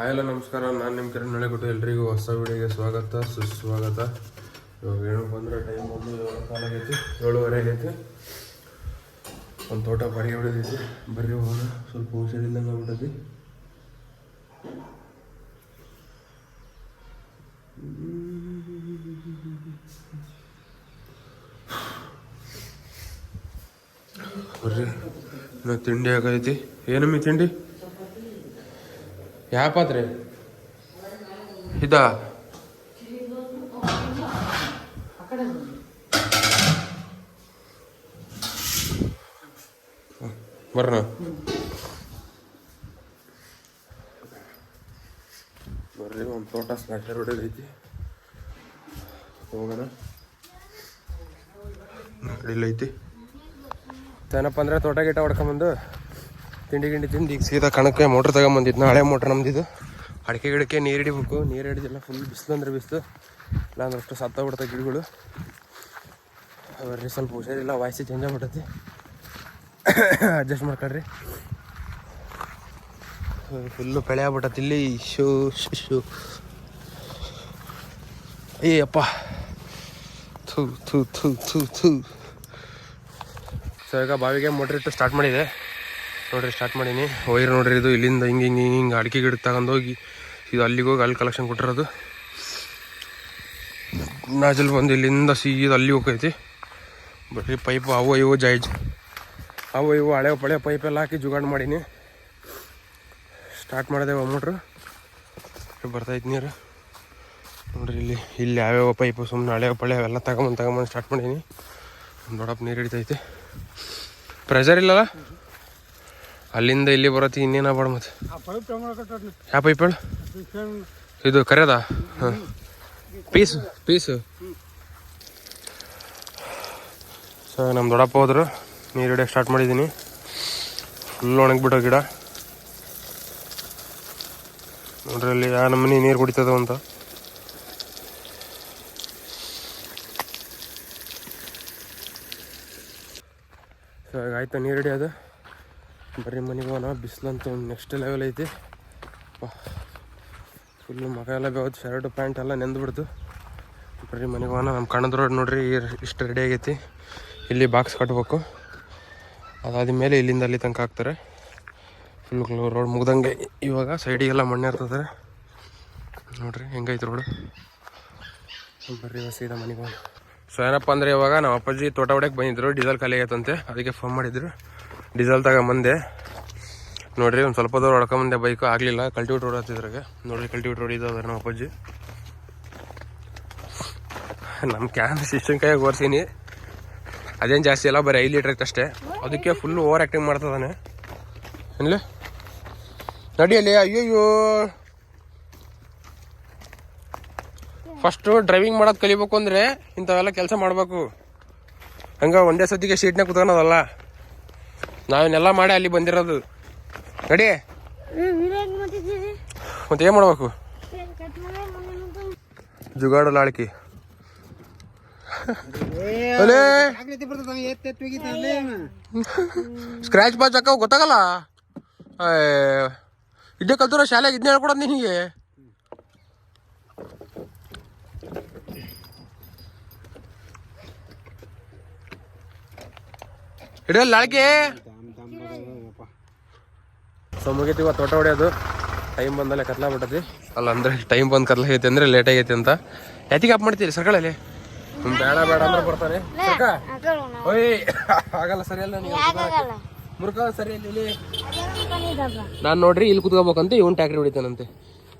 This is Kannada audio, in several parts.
ಹಾಯ್ ಎಲ್ಲ, ನಮಸ್ಕಾರ. ನಾನು ನಿಮ್ಮ ಕಿರಣ್ ನಳೆಗುಟ್ಟು ಎಲ್ರಿಗೂ ಹೊಸ ವಿಡಿಯೋಗೆ ಸ್ವಾಗತ, ಸುಸ್ವಾಗತ. ಇವಾಗ ಏನು ಅಂದ್ರೆ ಟೈಮ್ ಬಂದು ಏಳು ಕಾಲ ಆಗೈತಿ, ಏಳುವರೆ ಆಗೈತಿ. ಒಂದು ತೋಟ ಬಾಡಿಗೆ ಹೊಡೆದೈತಿ. ಬರೀ ಹೋಗೋಣ. ಸ್ವಲ್ಪ ಹುಷಾರಿಂದ ಆಗ್ಬಿಟ್ಟೈತಿ ಬರ್ರಿ. ತಿಂಡಿ ಆಗೈತಿ ಏನಮ್ಮಿ ತಿಂಡಿ? ಯಾವ ಪಾತ್ರೆ? ಇದಾ? ಬರ್ರ ಬರ್ರಿ ಒಂದು ತೋಟ ಸ್ನ್ಯಾಚರ್ ಹೊಡೆದೈತಿ ಹೋಗೋಣ. ಐತಿ. ಏನಪ್ಪ ಅಂದ್ರೆ ತೋಟ ಗಿಟ ಹೊಡ್ಕೊಂಬಂದು ತಿಂಡಿ ಗಿಂಡಿ ತಿಂದು. ಈಗ ಸೀದಾ ಕಣಕ್ಕೆ ಮೋಟ್ರ್ ತಗೊಂಬಂದಿದ್ದು ಹಳೆ ಮೋಟ್ರ್ ನಮ್ದಿದ್ದು ಅಡಿಕೆ ಗಿಡಕ್ಕೆ ನೀರು ಹಿಡಿಬೇಕು. ನೀರು ಹಿಡಿದಿಲ್ಲ ಫುಲ್ ಬಿಸಿಲು ಅಂದ್ರೆ ಬಿಸಿಲು. ಇಲ್ಲಾಂದ್ರೆ ಅಷ್ಟು ಸತ್ತ ಗಿಡಗಳು. ಅವ್ರಿ ಸ್ವಲ್ಪ ಹುಷಾರಿಲ್ಲ ವಾಯ್ಸಿ ಚೇಂಜ್ ಆಗ್ಬಿಟ್ಟೈತಿ. ಅಡ್ಜಸ್ಟ್ ಮಾಡ್ಕೊಳ್ರಿ. ಫುಲ್ಲು ಬೆಳೆ ಆಗ್ಬಿಟ್ಟತಿ ಇಲ್ಲಿ. ಶೂ, ಶು, ಶೂ. ಏಯಪ್ಪ ಥೂ ಥೂ ಥೂ ಥೂ ಥೂ. ಸೊ ಈಗ ಬಾವಿಗೆ ಮೋಟ್ರ್ ಇಟ್ಟು ಸ್ಟಾರ್ಟ್ ಮಾಡಿದೆ. ನೋಡ್ರಿ ಸ್ಟಾರ್ಟ್ ಮಾಡೀನಿ. ವೈರ್ ನೋಡ್ರಿ ಇದು, ಇಲ್ಲಿಂದ ಹಿಂಗೆ ಹಿಂಗೆ ಹಿಂಗೆ ಹಿಂಗೆ ಅಡಿಕೆ ತಗೊಂಡು ತಗೊಂಡೋಗಿ ಇದು ಅಲ್ಲಿಗೆ ಹೋಗಿ ಅಲ್ಲಿ ಕಲೆಕ್ಷನ್ ಕೊಟ್ಟಿರೋದು. ನಾಜಲ್ ಬಂದು ಇಲ್ಲಿಂದ ಸೀದ ಅಲ್ಲಿ ಹೋಗೈತಿ. ಬರೀ ಪೈಪ್ ಅವು ಇವು ಜೈಜ್ ಅವು ಇವು ಹಳೆ ಪಳೆ ಪೈಪ್ ಎಲ್ಲ ಹಾಕಿ ಜುಗಾಡ್ ಮಾಡೀನಿ. ಸ್ಟಾರ್ಟ್ ಮಾಡಿದೆ ಮೋಟ್ರು ಬರ್ತೈತೆ ನೀರು ನೋಡ್ರಿ ಇಲ್ಲಿ ಇಲ್ಲಿ ಯಾವ್ಯಾವ ಪೈಪು ಸುಮ್ಮನೆ ಹಳೆ ಪಳೆ ಅವೆಲ್ಲ ತಗೊಂಬಂದು ತಗೊಂಬಂದು ಸ್ಟಾರ್ಟ್ ಮಾಡೀನಿ. ದೊಡ್ಡಪ್ಪ ನೀರು ಹಿಡಿತೈತಿ. ಪ್ರೆಷರ್ ಇಲ್ಲಲ್ಲ? ಅಲ್ಲಿಂದ ಇಲ್ಲಿ ಬರತ್ತಿ ಇನ್ನೇನ ಬಾಡ ಮತ್ತೆ. ಯಾವ ಪೈಪ್ ಹೇಳು? ಇದು ಕರೆಯದ ಹಾಂ. Piece piece. ಸೊ ನಮ್ಮ ದೊಡ್ಡಪ್ಪ ಹೋದ್ರು. ನೀರು ಹಿಡಿಯೋ ಸ್ಟಾರ್ಟ್ ಮಾಡಿದ್ದೀನಿ ಫುಲ್ ಒಣಗಿಬಿಟ್ಟೋ ಗಿಡ. ನೋಡ್ರಿ ಅಲ್ಲಿ ಆ ನಮ್ಮನೆ ನೀರು ಕುಡಿತದ ಅಂತ. ಸೊ ಈಗ ಆಯ್ತು ನೀರು ಹಿಡಿಯೋದು? ಬರ್ರಿ ಮನೆಗೆ ಹೋಗೋಣ, ಬಿಸಿಲಂತೂ ನೆಕ್ಸ್ಟ್ ಲೆವೆಲ್ ಐತಿ. ಫುಲ್ಲು ಮಗ ಎಲ್ಲ ಬೇವತ್ತು ಶರ್ಟ್ ಪ್ಯಾಂಟ್ ಎಲ್ಲ ನೆಂದ್ಬಿಡ್ತು ಬರ್ರಿ ಮನೆಗೆ ಹೋಗೋಣ ನಮ್ಮ ಕಣದ ರೋಡ್ ನೋಡ್ರಿ ಇಷ್ಟು ರೆಡಿ ಆಗೈತಿ. ಇಲ್ಲಿ ಬಾಕ್ಸ್ ಕಟ್ಬೇಕು. ಅದಾದ ಮೇಲೆ ಇಲ್ಲಿಂದ ಅಲ್ಲಿ ತನಕ ಹಾಕ್ತಾರೆ. ಫುಲ್ ರೋಡ್ ಮುಗ್ದಂಗೆ ಇವಾಗ ಸೈಡಿಗೆಲ್ಲ ಮಣ್ಣೆ ಇರ್ತದೆ ನೋಡ್ರಿ, ಹೆಂಗೈತೆ ರೋಡು ಬರ್ರಿ ಸೀದಾ ಮನೆಗೆ ಹೋಗೋಣ. ಸೊ ಏನಪ್ಪ ಅಂದರೆ ಇವಾಗ ನಮ್ಮ ಅಪ್ಪಾಜಿ ತೋಟ ಹೊಡೆಯಕ್ಕೆ ಬಂದಿದ್ರು, ಡೀಸೆಲ್ ಖಾಲಿ ಆಗೈತಂತೆ. ಅದಕ್ಕೆ ಫೋನ್ ಮಾಡಿದ್ರು. ಡೀಸೆಲ್ ತಗೊಂಬಂದೆ. ನೋಡ್ರಿ, ಒಂದು ಸ್ವಲ್ಪ ದೂರ ಹೊಡ್ಕೊಂಬಂದೆ. ಬೈಕು ಆಗಲಿಲ್ಲ. ಕಲ್ಟಿವೇಟ್ ರೋಡ್ ಹತ್ತಿದ್ರಾಗೆ ನೋಡ್ರಿ ಕಲ್ಟಿವೇಟ್ ರೋಡ್ ಇದ್ದಾವೆ ನಮ್ಮ ಅಪ್ಪಾಜಿ. ನಮ್ಮ ಕ್ಯಾನ್ ಸಿಸ್ಟಮ್ ಕೈಯಾಗಿ ಓರ್ಸೀನಿ ಅದೇನು ಜಾಸ್ತಿ ಅಲ್ಲ ಬರೀ ಐದು ಲೀಟ್ರ್ ಅಷ್ಟೇ. ಅದಕ್ಕೆ ಫುಲ್ ಓವರ್ ಆ್ಯಕ್ಟಿಂಗ್ ಮಾಡ್ತದಾನೆ. ಏನಿಲ್ಲ ನಡಿಯಲ್ಲಿ ಅಯ್ಯೋ ಫಸ್ಟು ಡ್ರೈವಿಂಗ್ ಮಾಡೋದು ಕಲಿಬೇಕು ಅಂದರೆ ಇಂಥವೆಲ್ಲ ಕೆಲಸ ಮಾಡಬೇಕು. ಹಂಗೆ ಒಂದೇ ಸತಿಗೆ ಸೀಟ್ನಾಗ ಕುತ್ಕೊಳೋದಲ್ಲ. ನಾವೇನೆಲ್ಲ ಮಾಡಿ ಅಲ್ಲಿ ಬಂದಿರೋದು. ನಡಿ. ಮತ್ತೆ ಏನು ಮಾಡ್ಬೇಕು? ಜುಗಾಡು ಲಾಳ್ಕಿ ಅಲೇ. ಸ್ಕ್ರಾಚ್ ಬಾಚ್ ಹಾಕವ್ ಗೊತ್ತಾಗಲ್ಲ? ಇದ್ದೇ ಕಲ್ತಿರೋ ಶಾಲೆಗೆ ಇದನ್ನ ಹೇಳ್ಕೊಡೋದು ನಿನಗೆ. ಇಡಲ್ಲ ಲಾಳ್ಕಿ ಸೊ ಮುಗೀತಿವ ತೋಟ ಹೊಡೆಯೋದು. ಟೈಮ್ ಬಂದಲ್ಲೇ ಕತ್ಲಾಗ್ಬಿಟ್ಟತಿ. ಅಲ್ಲ ಅಂದ್ರೆ ಟೈಮ್ ಬಂದು ಐತಿ ಅಂದ್ರೆ ಲೇಟ್ ಆಗೈತಿ ಅಂತ. ಯಾತಿಗೆ ಅಪ್ ಮಾಡ್ತೀರಿ ಸರ್ಕಳಲ್ಲಿ? ಹ್ಞೂ ಬೇಡ ಬೇಡ ಅಂದ್ರೆ ಬರ್ತಾನೆ. ಸರ್ಕ? ಓಯ್ ಆಗಲ್ಲ ಸರಿ ಅಲ್ಲ ನೀವು ಮುರ್ಕ ಸರಿ ಅಲ್ಲ ಇಲ್ಲಿ. ನಾನು ನೋಡ್ರಿ ಇಲ್ಲಿ ಕುತ್ಕೋಬೇಕಂತ ಇವನ್ ಟ್ಯಾಕ್ರಿ ಹೊಡಿತಾನಂತೆ.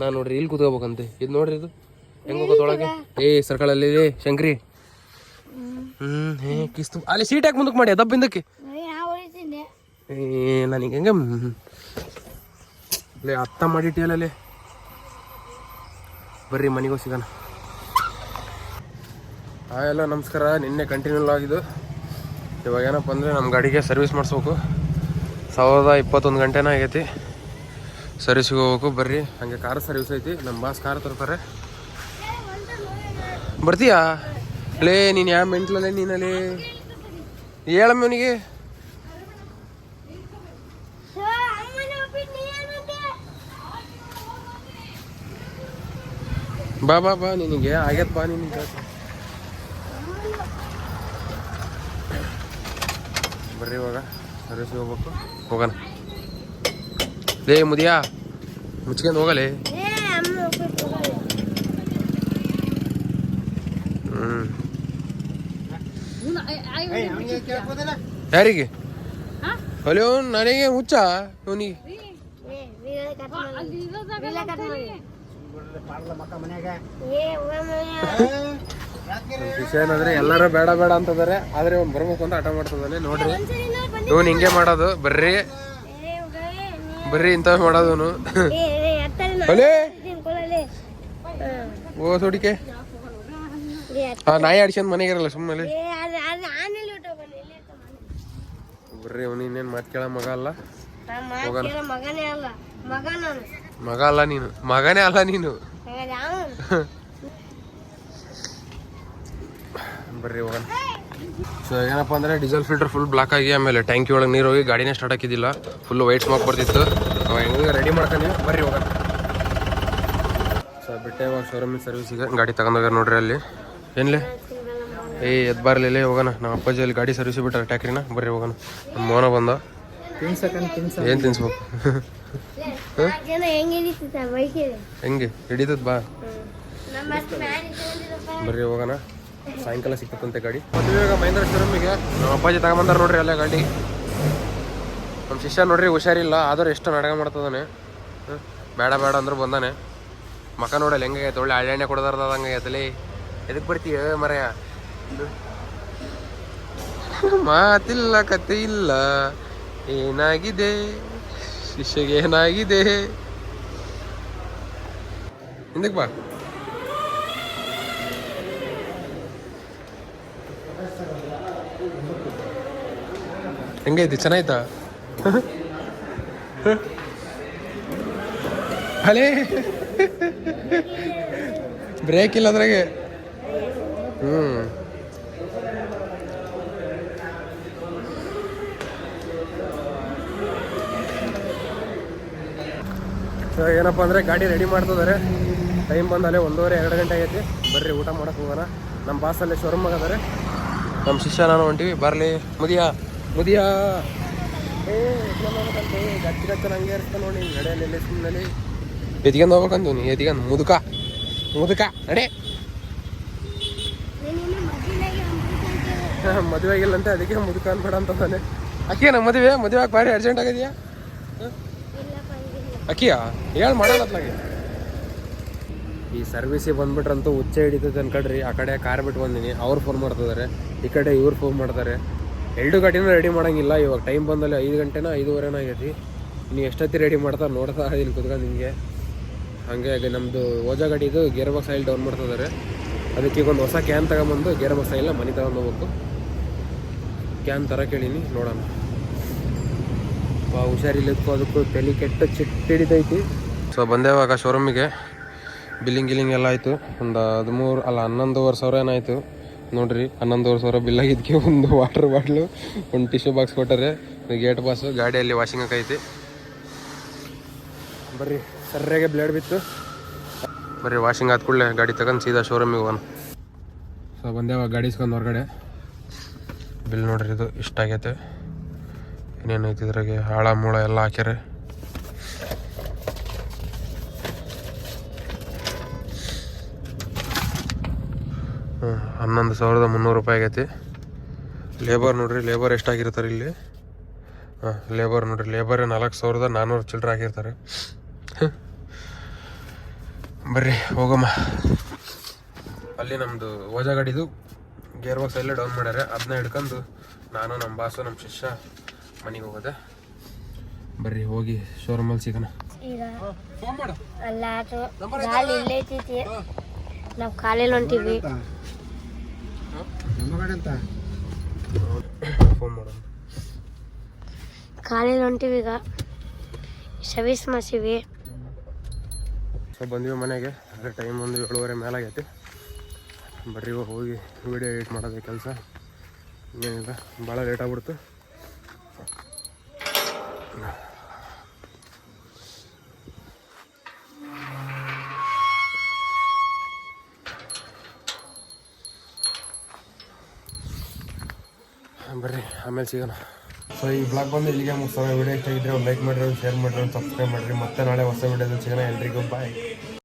ನಾನು ನೋಡ್ರಿ ಇಲ್ಲಿ ಕುತ್ಕೋಬೇಕಂತೆ. ಇದು ನೋಡ್ರಿ ಇದು. ಹೆಂಗ ಹೋಗೋದೊಳಗೆ ಏ ಸರ್ಕಳಲ್ಲಿ ಶಂಕ್ರಿ. ಹ್ಮ್ ಹೇ ಕಿಸ್ತು. ಅಲ್ಲಿ ಸೀಟ್ ಯಾಕೆ ಮುಂದಕ್ಕೆ ಮಾಡಿ? ದಬ್ಬ ಹಿಂದಕ್ಕೆ. ಏ ನನಗೆ ಹೆಂಗೆ ಲೇ, ಅತ್ತ ಮಾಡಿಟ್ಟಿಯಲ್ಲೇ ಬರ್ರಿ, ಮನೆಗೂ ಸಿಗೋಣ. ಹಾಂ, ಎಲ್ಲ, ನಮಸ್ಕಾರ. ನಿನ್ನೆ ಕಂಟಿನ್ಯೂ ಆಗಿದ್ದು. ಇವಾಗ ಏನಪ್ಪ ಅಂದರೆ ನಮ್ಮ ಗಾಡಿಗೆ ಸರ್ವಿಸ್ ಮಾಡಿಸ್ಬೇಕು. ಸಾವಿರದ ಇಪ್ಪತ್ತೊಂದು ಗಂಟೆನ ಆಗೈತಿ. ಸರ್ವಿಸ್ಗೆ ಹೋಗ್ಬೇಕು. ಬರ್ರಿ, ಹಾಗೆ ಕಾರ್ ಸರ್ವಿಸ್ ಐತಿ. ನಮ್ಮ ಬಾಸ್ ಕಾರ್ ತರ್ತಾರೆ. ಬರ್ತೀಯಾ? ಲೇ, ನೀನು ಯಾವ ಮೆಂಟ್ಲಲ್ಲೇ ನೀನಲ್ಲಿ ಹೇಳಮ್ಮ ಬಾ ಬಾ ಬಾ ನಿನಗೆ ಆಗೈತ್ ಬಾ ನಿನಗೆ ಬರ್ರಿ ಇವಾಗ ಸರ್ವಿಸ್ಗೆ ಹೋಗ್ಬೇಕು ಹೋಗೋಣ ಲೇ ಮುದಿಯಾ ಮುಚ್ಕೊಂಡು ಹೋಗಲೇ ಏ ಅಮ್ಮ ಹೋಗ್ಬಿಟ್ಟು ಹೋಗಲ್ಲ. ಹ್ಞೂ ಯಾರಿಗೆ ಅಲ್ಲೋ ನನಗೆ ಹುಚ್ಚ ಅವನಿಗೆ ವಿಷಯ ಏನಂದ್ರೆ ಎಲ್ಲರೂ ಬೇಡ ಬೇಡ ಅಂತದಾರೆ ಆದ್ರೆ ಅವ್ನು ಬರ್ಬೇಕು ಅಂತ ಆಟ ಮಾಡ್ತದಾನೆ, ನೋಡ್ರಿ. ಇವನ್ ಹಿಂಗೆ ಮಾಡೋದು, ಬರ್ರಿ. ಬರ್ರಿ ಇಂಥವ್ ಮಾಡೋದು ಓ, ಸೋಡಿಕೆ. ಆ, ನಾಯಿ ಆಡ್ಸ್ಕೊಂಡ್ ಮನೆಗೆ ಇರಲ್ಲ ಸುಮ್ಮನೆ. ಬರ್ರಿ, ಅವನು ಇನ್ನೇನು ಮಾತು ಕೇಳ ಮಗ ಅಲ್ಲ. ಮಗನೇ ಅಲ್ಲ. ಮಗ ನಾನು. ಮಗ ಅಲ್ಲ ನೀನು. ಮಗನೇ ಅಲ್ಲ ನೀನು. ಬರ್ರಿ ಹೋಗೋಣ. ಸೊ ಏನಪ್ಪ ಅಂದರೆ ಡೀಸೆಲ್ ಫಿಲ್ಟರ್ ಫುಲ್ ಬ್ಲಾಕ್ ಆಗಿ ಆಮೇಲೆ ಟ್ಯಾಂಕಿ ಒಳಗೆ ನೀರು ಹೋಗಿ ಗಾಡಿನೇ ಸ್ಟಾರ್ಟ್ ಹಾಕಿದ್ದಿಲ್ಲ. ಫುಲ್ ವೈಟ್ ಸ್ಮೋಕ್ ಬರ್ತಿತ್ತು. ಹೆಂಗೆ ರೆಡಿ ಮಾಡ್ಕೊಂಡು ಬರ್ರಿ ಹೋಗೋಣ. ಸೊ ಬಿಟ್ಟೆ ಒಂದು ಶೋರೂಮಿನ ಸರ್ವಿಸಿಗೆ ಗಾಡಿ ತಗೊಂಡೋಗ್ಯಾರ ನೋಡ್ರಿ ಅಲ್ಲಿ. ಏನ್ಲೇ? ಏಯ್ ಎದ್ ಬರ್ಲಿಲ್ಲ ಹೋಗೋಣ. ನಮ್ಮ ಅಪ್ಪಾಜಿ ಅಲ್ಲಿ ಗಾಡಿ ಸರ್ವಿಸ್ ಬಿಟ್ಟಾರೆ ಟ್ಯಾಕ್ರಿನ. ಬರ್ರಿ ಹೋಗೋಣ. ನಮ್ಮ ಮೋನ ಬಂದ. ಏನು ತಿನ್ಸ್ಬೇಕು? ಹೆಂಗೆ ಹಿಡಿತದ ಬಾ. ಬರ್ರಿ ಹೋಗೋಣ. ಸಾಯಂಕಾಲ ಸಿಕ್ತಂತೆ ಗಾಡಿ. ಮತ್ತು ಇವಾಗ ಮಹೇಂದ್ರ ಶೋರೂಮಿಗೆ ನಮ್ಮ ಅಪ್ಪಾಜಿ ತಗೊಂಬಂದಾರ ನೋಡ್ರಿ ಅಲ್ಲೇ ಗಾಡಿ. ನಮ್ಮ ಶಿಷ್ಯ ನೋಡ್ರಿ ಹುಷಾರಿಲ್ಲ ಆದರೂ ಎಷ್ಟು ನಡಗ ಮಾಡ್ತದಾನೆ ಹ್ಮ್. ಬೇಡ ಬೇಡ ಅಂದ್ರೆ ಬಂದಾನೆ. ಮಕ ನೋಡಲ್ಲ ಹೆಂಗೆ ಆಯ್ತು ಒಳ್ಳೆ ಹಳ್ಳೆಣ್ಣೆ ಕೊಡದಾರ್ದಂಗೆ ಹಂಗೆ ಎದಕ್ ಎದಕ್ಕೆ ಬರ್ತೀಯ ಮರೆಯ? ಮಾತಿಲ್ಲ ಕತೆ ಇಲ್ಲ. ಏನಾಗಿದೆ? ಶಿಷ್ಯಗೆ ಏನಾಗಿದೆ? ಹಿಂದಕ್ಕೆ ಬಾ. ಹೆಂಗೈತಿ ಚೆನ್ನಾಯ್ತಾ ಅಲೇ ಬ್ರೇಕ್ ಇಲ್ಲ ಅದ್ರಾಗೆ ಹ್ಞೂ ಸೊ ಏನಪ್ಪ ಅಂದರೆ ಗಾಡಿ ರೆಡಿ ಮಾಡ್ತಿದ್ದಾರೆ. ಟೈಮ್ ಬಂದಲ್ಲೇ ಒಂದೂವರೆ, ಎರಡು ಗಂಟೆ ಆಗೈತಿ. ಬರ್ರಿ, ಊಟ ಮಾಡಕ್ಕೆ ಹೋಗೋಣ. ನಮ್ಮ ಬಾಸಲ್ಲಿ ಶೋರೂಮ್ ಆಗಿದ್ದಾರೆ ನಮ್ಮ ಶಿಷ್ಯ ನಾನು ಹೊಂಟಿವಿ. ಬರಲಿ. ಮುದಿಯ ಮುದಿಯ. ಏ ಗಚ್ಚ ಗಚ್ಚ ಹಂಗೆ ಇರ್ತ ನೋಡಿ. ನಡೆಯಲ್ಲಿ ಸುಮ್ಮನೆ ಎತ್ಕೊಂಡು ಹೋಗ್ಬೇಕಂತ ನೀ ಎತ್ಕೊಂಡು ಮುದುಕ. ಮುದುಕ, ನಡೆ. ಮದುವೆ ಆಗಿಲ್ಲ ಅಂತ ಅದಕ್ಕೆ ಮುದುಕ ಅನ್ಬೇಡ ಅಂತಂದಾನೆ ಅಕ್ಕಿ ನಮ್ಮ ಮದುವೆ. ಮದುವೆ ಭಾರಿ ಅರ್ಜೆಂಟ್ ಆಗಿದೆಯಾ? ಅಕ್ಕಿಯಾ? ಹೇಳಿ ಮಾಡೋಣತ್ಲಾಗೆ ಈ ಸರ್ವಿಸಿಗೆ ಬಂದ್ಬಿಟ್ರಂತೂ ಉಚ್ಚ ಹಿಡಿತೈತೆ ಅನ್ಕಡ್ರಿ. ಆ ಕಡೆ ಕಾರ್ ಬಿಟ್ಟು ಬಂದಿನಿ. ಅವ್ರು ಫೋನ್ ಮಾಡ್ತಿದ್ದಾರೆ. ಈ ಕಡೆ ಇವ್ರು ಫೋನ್ ಮಾಡ್ತಾರೆ. ಎರಡು ಗಾಡಿನೂ ರೆಡಿ ಮಾಡಂಗಿಲ್ಲ. ಇವಾಗ ಟೈಮ್ ಬಂದಲ್ಲಿ ಐದು ಗಂಟೆನ ಐದುವರೆನ ಆಗೈತಿ. ನೀವು ಎಷ್ಟೊತ್ತಿ ರೆಡಿ ಮಾಡ್ತಾ ನೋಡ್ತಾ ಇಲ್ಲಿ ಕುತ್ಕೊಂಡು ನಿಮಗೆ ಹಾಗೆ ನಮ್ಮದು ಓಜಾ ಗಾಡಿದು ಗೇರ್ ಬಾಕ್ಸ್ ಆಯಿಲ್ ಡೌನ್ ಮಾಡ್ತಿದ್ದಾರೆ. ಅದಕ್ಕೆ ಈಗ ಒಂದು ಹೊಸ ಕ್ಯಾನ್ ತಗೊಂಬಂದು ಗೇರ್ ಬಾಕ್ಸ್ ಆಯಿಲ್ಲ ಮನೆ ತಗೊಂಡು ಹೋಗ್ಬೇಕು. ಕ್ಯಾನ್ ತರ ಕೇಳೀನಿ, ನೋಡೋಣ. ವಾ ಹುಷಾರಿಲ್ಲದಕ್ಕೂ ಅದಕ್ಕೂ ತಲೆ ಕೆಟ್ಟ ಚಿಟ್ಟಿಡಿದೈತಿ. ಸೊ ಬಂದೇವಾಗ ಶೋರೂಮಿಗೆ ಬಿಲ್ಲಿಂಗ್ ಗಿಲ್ಲಿಂಗ್ ಎಲ್ಲ ಆಯಿತು. ಒಂದು ಹದಿಮೂರು ಅಲ್ಲ ಹನ್ನೊಂದುವರೆ ಸಾವಿರ ಏನಾಯಿತು ನೋಡ್ರಿ ಹನ್ನೊಂದುವರೆ ಸಾವಿರ ಬಿಲ್ ಆಗಿದ್ಕೆ ಒಂದು ವಾಟರ್ ಬಾಟ್ಲು ಒಂದು ಟಿಶ್ಯೂ ಬಾಕ್ಸ್ ಕೊಟ್ಟಾರೆ. ಗೇಟ್ ಬಾಸು ಗಾಡಿಯಲ್ಲಿ ವಾಷಿಂಗ್ ಹಾಕೈತಿ ಬರ್ರಿ ಸರಿಯಾಗಿ ಬ್ಲೇಡ್ ಬಿತ್ತು. ಬರ್ರಿ ವಾಷಿಂಗ್ ಆದ ಕೂಡಲೇ ಗಾಡಿ ತಗೊಂಡು ಸೀದಾ ಶೋರೂಮಿಗೆ ಹೋಗೋಣ. ಸೊ ಬಂದೇವಾಗ ಗಾಡಿ ಇಸ್ಕೊಂಡು ಹೊರಗಡೆ. ಬಿಲ್ ನೋಡ್ರಿ ಇದು ಇಷ್ಟ ಆಗೈತೆ. ಇನ್ನೇನೈತಿ ಇದ್ರಾಗೆ? ಹಾಳ, ಮೂಳ ಎಲ್ಲ ಹಾಕ್ಯಾರೆ. ಹನ್ನೊಂದು ಸಾವಿರದ ಮುನ್ನೂರು ರೂಪಾಯಿ ಆಗೈತಿ. ಲೇಬರ್ ನೋಡ್ರಿ, ಲೇಬರ್ ಎಷ್ಟಾಗಿರ್ತಾರೆ ಇಲ್ಲಿ? ಹಾಂ, ಲೇಬರ್ ನೋಡ್ರಿ, ಲೇಬರ್ ನಾಲ್ಕು ಸಾವಿರದ ನಾನ್ನೂರು ಚಿಲ್ಲರೆ ಆಗಿರ್ತಾರೆ. ಬರ್ರಿ, ಹೋಗಮ್ಮ. ಅಲ್ಲಿ ನಮ್ಮದು ಓಜಾ ಗಾಡಿದು ಗೇರ್ ಬಾಕ್ಸ್ ಎಲ್ಲ ಡೌನ್ ಮಾಡ್ಯಾರೆ. ಅದನ್ನ ಹಿಡ್ಕೊಂಡು ನಾನು ನಮ್ಮ ಬಾಸು, ನಮ್ಮ ಶಿಷ್ಯ ಮನೆಗೆ ಹೋಗೋದ? ಬರ್ರಿ ಹೋಗಿ ಶೋರೂಮಲ್ಲಿ ಸಿಗೋಣ. ಈಗ ಅಲ್ಲ ಆಟೋ ಗಾಳಿ ಇಲ್ಲೇ ಐತಿ ನಾವು ಕಾಲೇಲಿ ಹೊಂಟಿವಿ. ಫೋನ್ ಮಾಡೋಣ ಕಾಲೇಲಿ ಹೊಂಟಿವಿ ಈಗ. ಸರ್ವಿಸ್ ಮಾಡ್ಸೀವಿ. ಸೊ ಬಂದ್ವಿ ಮನೆಗೆ. ಅದೇ ಟೈಮ್ ಒಂದು ಏಳುವರೆ ಮೇಲಾಗೈತಿ. ಬರ್ರಿ ಹೋಗಿ ವಿಡಿಯೋ ಎಡಿಟ್ ಮಾಡೋದೇ ಕೆಲಸ. ಏನಿಲ್ಲ ಭಾಳ ಲೇಟ್ ಆಗ್ಬಿಡ್ತು. ಬರ್ರಿ, ಆಮೇಲೆ ಸಿಗೋಣ. ಸೊ ಈ ಬ್ಲಾಗ್ ಬಂದು ಇಲ್ಲಿಗೆ ಮುಗಿಸೋಣ ವಿಡಿಯೋ ಇಷ್ಟ ಇದ್ರೆ ಲೈಕ್ ಮಾಡಿರಿ ಶೇರ್ ಮಾಡಿರಿ ಸಬ್ಸ್ಕ್ರೈಬ್ ಮಾಡಿರಿ. ಮತ್ತೆ ನಾಳೆ ಹೊಸ ವಿಡಿಯೋದಲ್ಲಿ ಸಿಗೋಣ. ಎಲ್ರಿಗೂ ಬಾಯ್